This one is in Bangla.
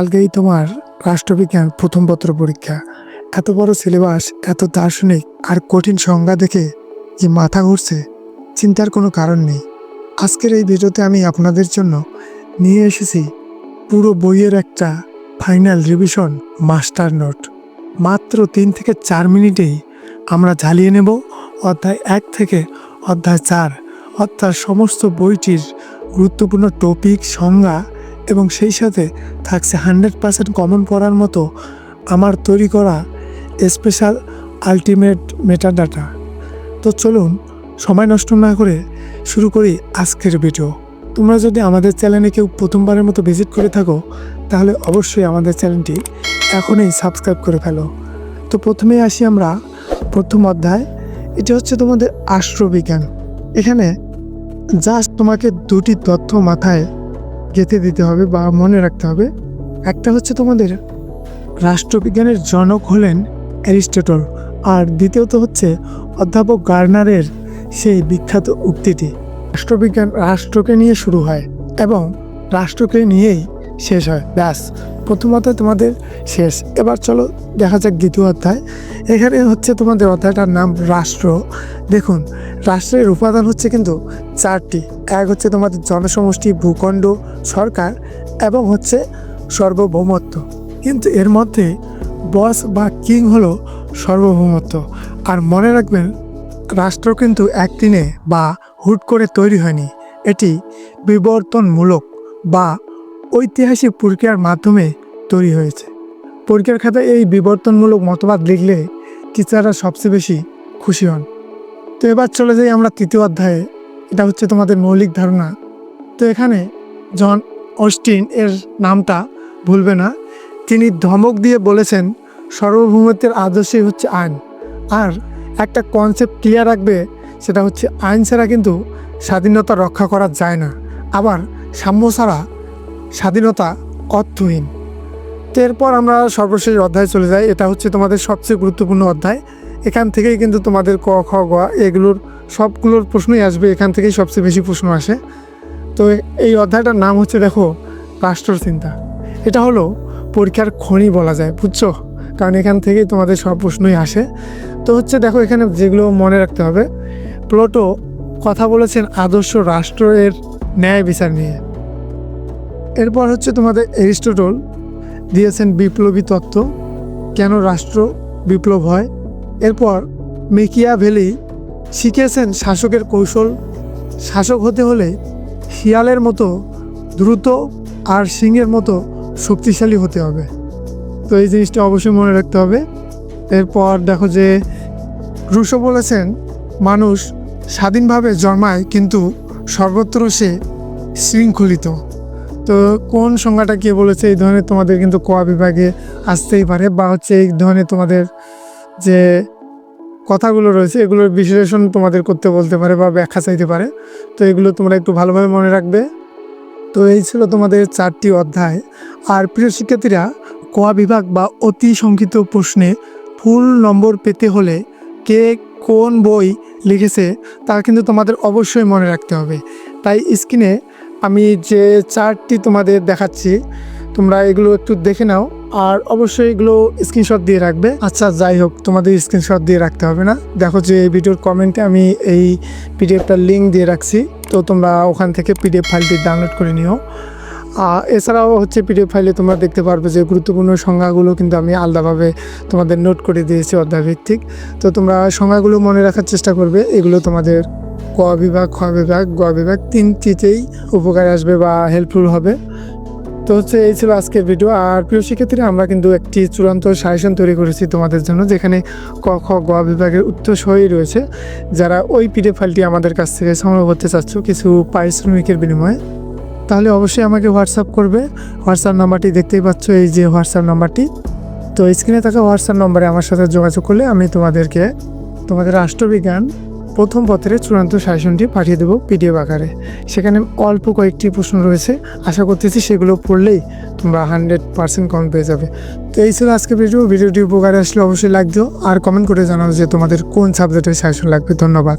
কালকেই তোমার রাষ্ট্রবিজ্ঞান প্রথম পত্র পরীক্ষা। এত বড় সিলেবাস, এত দার্শনিক আর কঠিন সংজ্ঞা দেখে যে মাথা ঘুরছে, চিন্তার কোনো কারণ নেই। আজকের এই ভিডিওতে আমি আপনাদের জন্য নিয়ে এসেছি পুরো বইয়ের একটা ফাইনাল রিভিশন মাস্টার নোট। মাত্র তিন থেকে চার মিনিটেই আমরা ঝালিয়ে নেব অধ্যায় এক থেকে অধ্যায় চার। অর্থাৎ সমস্ত বইটির গুরুত্বপূর্ণ টপিক সংজ্ঞা এবং সেই সাথে থাকছে হান্ড্রেড পার্সেন্ট কমন পড়ার মতো আমার তৈরি করা স্পেশাল আলটিমেট মেটাডাটা। তো চলুন, সময় নষ্ট না করে শুরু করি আজকের ভিডিও। তোমরা যদি আমাদের চ্যানেলে কেউ প্রথমবারের মতো ভিজিট করে থাকো, তাহলে অবশ্যই আমাদের চ্যানেলটি এখনই সাবস্ক্রাইব করে ফেলো। তো প্রথমেই আসি আমরা প্রথম অধ্যায়। এটি হচ্ছে তোমাদের আশ্রবিজ্ঞান এখানে জাস্ট তোমাকে দুটি তথ্য মাথায় গেঁথে দিতে হবে বা মনে রাখতে হবে, একটা হচ্ছে তোমাদের রাষ্ট্রবিজ্ঞানের জনক হলেন অ্যারিস্টটল আর দ্বিতীয়ত হচ্ছে অধ্যাপক গার্নারের সেই বিখ্যাত উক্তিটি। রাষ্ট্রবিজ্ঞান রাষ্ট্রকে নিয়ে শুরু হয় এবং রাষ্ট্রকে নিয়েই শেষ হয়। ব্যাস, প্রথমত তোমাদের শেষ। এবার চলো, দেখা যাক দ্বিতীয় অধ্যায়। এখানে হচ্ছে তোমাদের অধ্যায়টার নাম রাষ্ট্র। দেখুন, রাষ্ট্রের উপাদান হচ্ছে কিন্তু চারটি। এক হচ্ছে তোমাদের জনসমষ্টি, ভূখণ্ড, সরকার এবং হচ্ছে সর্বভৌমত্ব। কিন্তু এর মধ্যে বস বা কিং হলো সর্বভৌমত্ব। আর মনে রাখবেন, রাষ্ট্র কিন্তু একদিনে বা হুট করে তৈরি হয়নি। এটি বিবর্তনমূলক বা ঐতিহাসিক প্রক্রিয়ার মাধ্যমে তৈরি হয়েছে। পরীক্ষার খাতায় এই বিবর্তনমূলক মতবাদ লিখলে টিচাররা সবচেয়ে বেশি খুশি হন। তো এবার চলে যাই আমরা তৃতীয় অধ্যায়ে। এটা হচ্ছে তোমাদের মৌলিক ধারণা। তো এখানে জন অস্টিন এর নামটা ভুলবে না। তিনি ধমক দিয়ে বলেছেন, সার্বভৌমত্বের আদর্শই হচ্ছে আইন। আর একটা কনসেপ্ট ক্লিয়ার রাখবে, সেটা হচ্ছে আইন ছাড়া কিন্তু স্বাধীনতা রক্ষা করা যায় না। আবার সাম্য ছাড়া স্বাধীনতা অর্থহীন। এরপর আমরা সর্বশেষ অধ্যায় চলে যাই। এটা হচ্ছে তোমাদের সবচেয়ে গুরুত্বপূর্ণ অধ্যায়। এখান থেকেই কিন্তু তোমাদের ক, খ, গ এগুলোর সবগুলোর প্রশ্নই আসবে। এখান থেকেই সবচেয়ে বেশি প্রশ্ন আসে। তো এই অধ্যায়টার নাম হচ্ছে, দেখো রাষ্ট্র চিন্তা। এটা হলো পরীক্ষার খনি বলা যায়, বুঝছ? কারণ এখান থেকেই তোমাদের সব প্রশ্নই আসে। তো হচ্ছে, দেখো, এখানে যেগুলো মনে রাখতে হবে। প্লোটো কথা বলেছেন আদর্শ রাষ্ট্রের ন্যায় বিচার নিয়ে। এরপর হচ্ছে তোমাদের এরিস্টটল। দিয়েছেন বিপ্লবী তত্ত্ব, কেন রাষ্ট্র বিপ্লব হয়। এরপর মেকিয়া ভ্যালি শিখেছেন শাসকের কৌশল। শাসক হতে হলে শিয়ালের মতো দ্রুত আর সিংহের মতো শক্তিশালী হতে হবে। তো এই জিনিসটা অবশ্যই মনে রাখতে হবে। এরপর দেখো যে রুশো বলেছেন, মানুষ স্বাধীনভাবে জন্মায় কিন্তু সর্বত্র সে শৃঙ্খলিত। তো কোন সংজ্ঞাটা কে বলেছে এই ধরনের তোমাদের কিন্তু ক বিভাগে আসতেই পারে বা হচ্ছে এই ধরনের তোমাদের যে কথাগুলো রয়েছে এগুলোর বিশ্লেষণ তোমাদের করতে বলতে পারে বা ব্যাখ্যা চাইতে পারে। তো এগুলো তোমরা একটু ভালোভাবে মনে রাখবে। তো এই ছিল তোমাদের চারটি অধ্যায়। আর প্রিয় শিক্ষার্থীরা, ক বিভাগ বা অতি সংক্ষিপ্ত প্রশ্নে ফুল নম্বর পেতে হলে কে কোন বই লিখেছে তা কিন্তু তোমাদের অবশ্যই মনে রাখতে হবে। তাই স্ক্রিনে আমি যে চার্টটি তোমাদের দেখাচ্ছি, তোমরা এগুলো একটু দেখে নাও। আর অবশ্যই এগুলো স্ক্রিনশট দিয়ে রাখবে। আচ্ছা যাই হোক, তোমাদের স্ক্রিনশট দিয়ে রাখতে হবে না। দেখো যে এই ভিডিওর কমেন্টে আমি এই পিডিএফটার লিঙ্ক দিয়ে রাখছি। তো তোমরা ওখান থেকে পিডিএফ ফাইলটি ডাউনলোড করে নিও। আর এছাড়াও হচ্ছে পিডিএফ ফাইলে তোমরা দেখতে পারবে যে গুরুত্বপূর্ণ সংজ্ঞাগুলো কিন্তু আমি আলাদাভাবে তোমাদের নোট করে দিয়েছি অধ্যায়ভিত্তিক। তো তোমরা সংজ্ঞাগুলো মনে রাখার চেষ্টা করবে, এগুলো তোমাদের ক বিভাগ খ বিভাগ গ বিভাগ তিনটিতেই উপকারে আসবে বা হেল্পফুল হবে। তো হচ্ছে এই ছিল আজকের ভিডিও আর প্রিয় শিক্ষার্থীরা, আমরা কিন্তু একটি চূড়ান্ত সাজেশন তৈরি করেছি তোমাদের জন্য, যেখানে ক, খ, গ বিভাগের উত্তর সহই রয়েছে। যারা ওই পিডিএফ ফাইলটি আমাদের কাছ থেকে সংগ্রহ করতে চাচ্ছ কিছু পারিশ্রমিকের বিনিময়ে, তাহলে অবশ্যই আমাকে হোয়াটসঅ্যাপ করবে। হোয়াটসঅ্যাপ নাম্বারটি দেখতেই পাচ্ছ, এই যে হোয়াটসঅ্যাপ নাম্বারটি। তো স্ক্রিনে থাকা হোয়াটসঅ্যাপ নম্বরে আমার সাথে যোগাযোগ করলে আমি তোমাদেরকে, তোমাদের রাষ্ট্রবিজ্ঞান প্রথম পত্রের চূড়ান্ত সাজেশনটি পাঠিয়ে দেবো পিডিএফ আকারে। সেখানে অল্প কয়েকটি প্রশ্ন রয়েছে। আশা করতেছি সেগুলো পড়লেই তোমরা হান্ড্রেড পার্সেন্ট কম পেয়ে যাবে। তো এই ছিল আজকে ভিডিও। ভিডিওটি উপকারে আসলে অবশ্যই লাগতো আর কমেন্ট করে জানাও যে তোমাদের কোন সাবজেক্টের সাজেশন লাগবে। ধন্যবাদ।